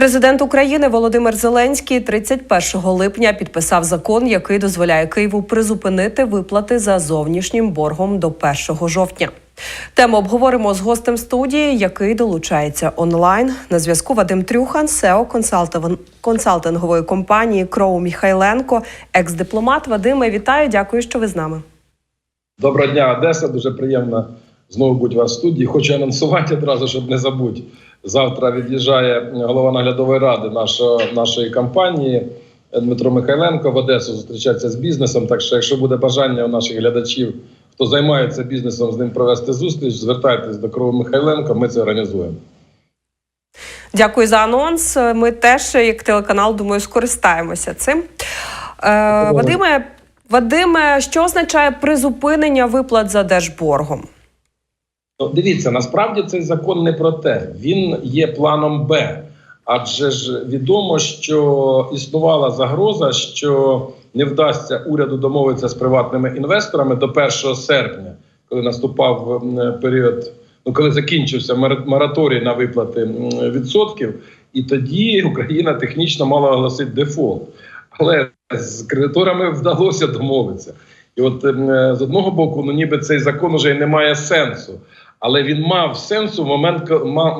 Президент України Володимир Зеленський 31 липня підписав закон, який дозволяє Києву призупинити виплати за зовнішнім боргом до 1 жовтня. Тему обговоримо з гостем студії, який долучається онлайн. На зв'язку Вадим Трюхан, консалтин- консалтингової компанії Кроу Міхайленко, екс-дипломат. Вадиме, вітаю, дякую, що ви з нами. Доброго дня, Одеса. Дуже приємно знову у вас в студії. Хочу анонсувати одразу, щоб не забути. Завтра від'їжджає голова наглядової ради нашого, нашої компанії Дмитро Михайленко в Одесу зустрічатися з бізнесом. Так що, якщо буде бажання у наших глядачів, хто займається бізнесом, з ним провести зустріч, звертайтесь до Крови Михайленко. Ми це організуємо. Дякую за анонс. Ми теж, як телеканал, думаю, скористаємося цим. Е, Вадиме, Вадиме, що означає призупинення виплат за держборгом? Ну, дивіться, насправді цей закон не про те. Він є планом Б. Адже ж відомо, що існувала загроза, що не вдасться уряду домовитися з приватними інвесторами до 1 серпня, коли наступав період, ну коли закінчився мораторій на виплати відсотків, і тоді Україна технічно мала оголосити дефолт. Але з кредиторами вдалося домовитися. І от з одного боку, ну ніби цей закон уже й не має сенсу, але він мав сенс у момент,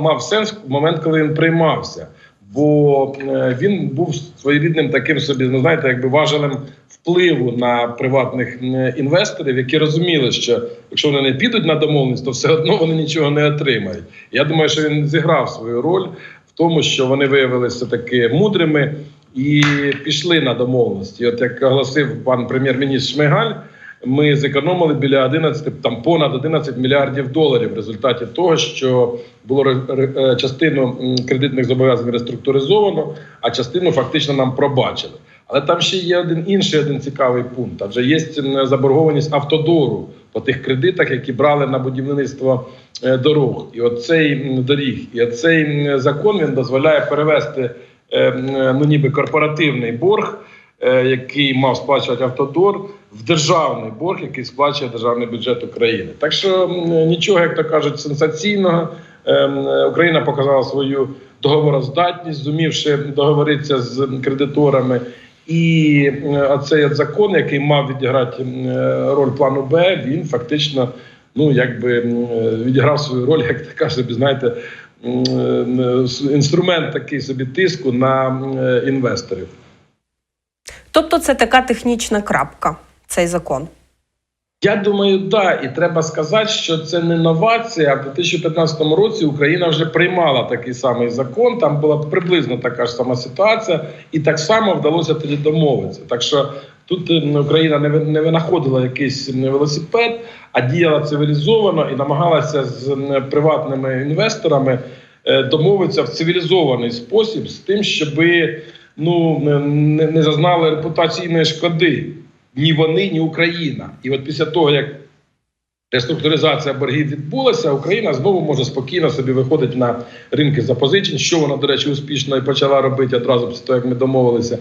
мав, сенс в момент, коли він приймався. Бо е, він був своєрідним таким собі, ну знаєте, якби важелем впливу на приватних інвесторів, які розуміли, що якщо вони не підуть на домовленість, то все одно вони нічого не отримають. Я думаю, що він зіграв свою роль в тому, що вони виявилися таки мудрими і пішли на домовленості. От як оголосив пан прем'єр-міністр Шмигаль, ми зекономили біля 11, там понад 11 мільярдів доларів в результаті того, що було е, частину кредитних зобов'язань реструктуризовано, а частину фактично нам пробачили. Але там ще є один інший один цікавий пункт. Адже є заборгованість автодору по тих кредитах, які брали на будівництво е, дорог. І оцей доріг, і оцей закон він дозволяє перевести е, ну ніби корпоративний борг, який мав сплачувати автодор, в державний борг, який сплачує державний бюджет України. Так що нічого, як то кажуть, сенсаційного. Ем, е, Україна показала свою договороздатність, зумівши договоритися з кредиторами. І е, оцей закон, який мав відіграти е, роль плану Б, він фактично ну якби е, відіграв свою роль, як така собі, знаєте, е, інструмент такий собі тиску на е, інвесторів. Тобто, це така технічна крапка, цей закон. Я думаю, да, і треба сказати, що це не новація. В 2015 році Україна вже приймала такий самий закон. Там була приблизно така ж сама ситуація, і так само вдалося тоді домовитися. Так що тут е, Україна не не винаходила якийсь м, велосипед, а діяла цивілізовано і намагалася з приватними інвесторами е, домовитися в цивілізований спосіб з тим, щоби ну не, не зазнали репутаційної шкоди ні вони, ні Україна. І от після того, як реструктуризація боргів відбулася, Україна знову може спокійно собі виходити на ринки запозичень, що вона, до речі, успішно і почала робити одразу після того, як ми домовилися.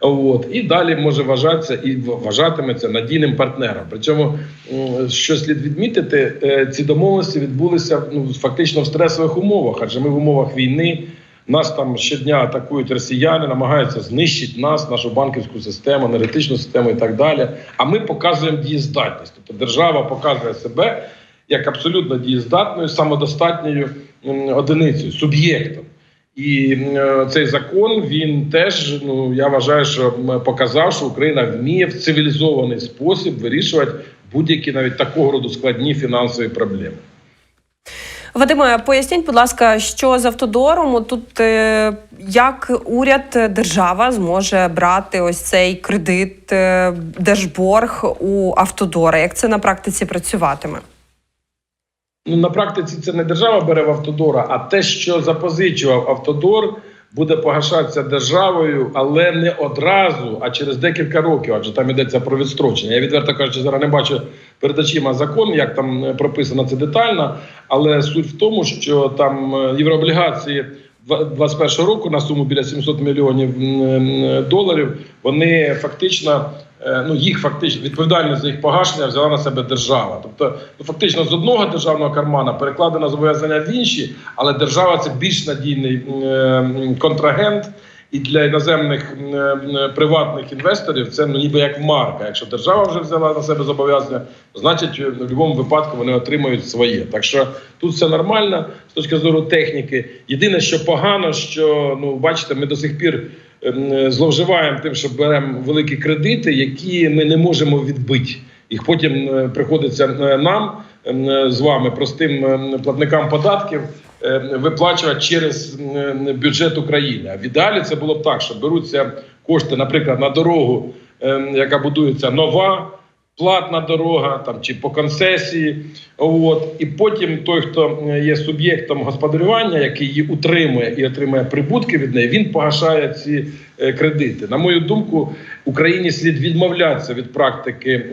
От і далі може вважатися і вважатиметься надійним партнером. Причому, що слід відмітити, е, ці домовленості відбулися ну фактично в стресових умовах, адже ми в умовах війни. Нас там щодня атакують росіяни, намагаються знищити нас, нашу банківську систему, енергетичну систему і так далі. А ми показуємо дієздатність. Тобто держава показує себе як абсолютно дієздатною, самодостатньою одиницею, суб'єктом. І е, цей закон він теж ну я вважаю, що показав, що Україна вміє в цивілізований спосіб вирішувати будь-які навіть такого роду складні фінансові проблеми. Вадиме, поясніть, будь ласка, що з автодором тут е, як уряд, держава зможе брати ось цей кредит, е, держборг у автодора? Як це на практиці працюватиме? Ну на практиці це не держава бере в автодора, а те, що запозичував автодор, буде погашатися державою, але не одразу, а через декілька років, адже там йдеться про відстрочення. Я відверто кажучи, зараз не бачу перед очима закон, як там е, прописано це детально. Але суть в тому, що там е, єврооблігації 2021 року на суму біля 700 мільйонів м, доларів вони фактично е, ну їх фактично відповідальність за їх погашення взяла на себе держава. Тобто, ну фактично з одного державного кармана перекладено зобов'язання в інші, але держава це більш надійний е, контрагент. І для іноземних е, приватних інвесторів це ну, ніби як марка. Якщо держава вже взяла на себе зобов'язання, значить в будь-якому випадку вони отримають своє. Так що тут все нормально з точки зору техніки. Єдине, що погано, що ну бачите, ми до сих пір зловживаємо тим, що беремо великі кредити, які ми не можемо відбити. Їх потім е, приходиться е, нам ем, е, з вами, простим ем, платникам податків, виплачувати через бюджет України. В ідеалі це було б так, що беруться кошти, наприклад, на дорогу, ем, яка будується нова. Платна дорога там чи по концесії, от і потім той, хто е, є суб'єктом господарювання, який її утримує і отримує прибутки від неї, він погашає ці е, кредити. На мою думку, Україні слід відмовлятися від практики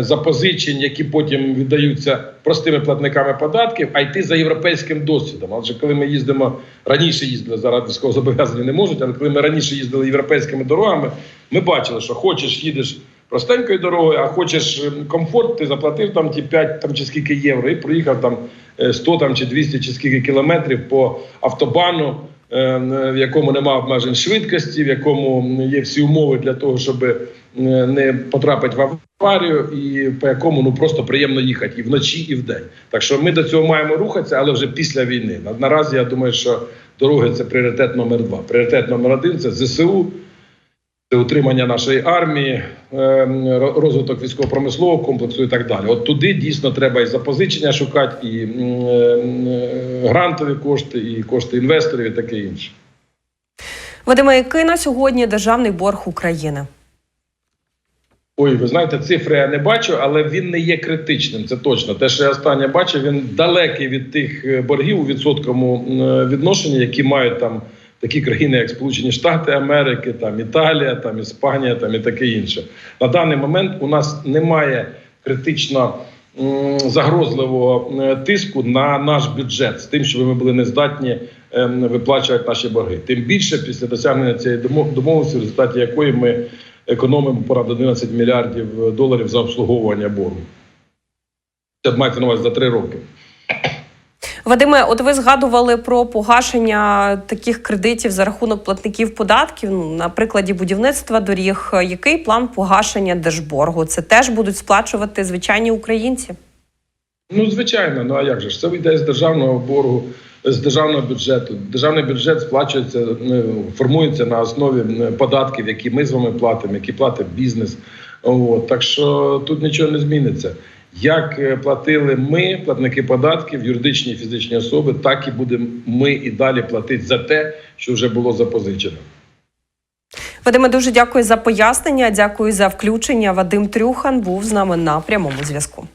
запозичень, які потім віддаються простими платниками податків, а йти за європейським досвідом. Адже коли ми їздимо раніше, їздили зараз військово зобов'язані не можуть, але коли ми раніше їздили європейськими дорогами, ми бачили, що хочеш їдеш. Простенькою дорогою, а хочеш ем, комфорт, ти заплатив там ті 5 там, чи скільки євро і проїхав там е, 100 там, чи 200 чи скільки кілометрів по автобану, е, в якому немає обмежень швидкості, в якому є всі умови для того, щоб е, не потрапити в аварію, і по якому ну просто приємно їхати і вночі, і вдень. Так що ми до цього маємо рухатися, але вже після війни. Наразі я думаю, що дороги це пріоритет номер два. Пріоритет номер один це ЗСУ. Це утримання нашої армії, е, розвиток військово-промислового комплексу і так далі. От туди дійсно треба і запозичення шукати, і м, е, м, е, грантові кошти, і кошти інвесторів, і таке інше. Вадиме, який на сьогодні державний борг України? Ой, ви знаєте, цифри я не бачу, але він не є критичним. Це точно. Те, що я останнє бачив, він далекий від тих е, боргів у відсотковому відношенні, які мають там такі країни, як Сполучені Штати Америки, там Італія, там Іспанія, там і таке інше. На даний момент у нас немає критично загрозливого е, тиску на наш бюджет з тим, щоб ми були не здатні ем, виплачувати наші борги. Тим більше після досягнення цієї домо- домовленості, в результаті якої ми економимо понад 11 мільярдів доларів за обслуговування боргу. Це мається на увазі за три роки. Вадиме, от ви згадували про погашення таких кредитів за рахунок платників податків. Ну, на прикладі будівництва доріг. Який план погашення держборгу? Це теж будуть сплачувати звичайні українці? Ну, звичайно, ну а як же ж? Це йде з державного боргу, з державного бюджету. Державний бюджет сплачується, ну, формується на основі податків, які ми з вами платимо, які платить бізнес. От. Так що тут нічого не зміниться. Як е, платили ми, платники податків, юридичні і фізичні особи, так і будемо ми і далі платити за те, що вже було запозичено. Вадиме, дуже дякую за пояснення. Дякую за включення. Вадим Трюхан був з нами на прямому зв'язку.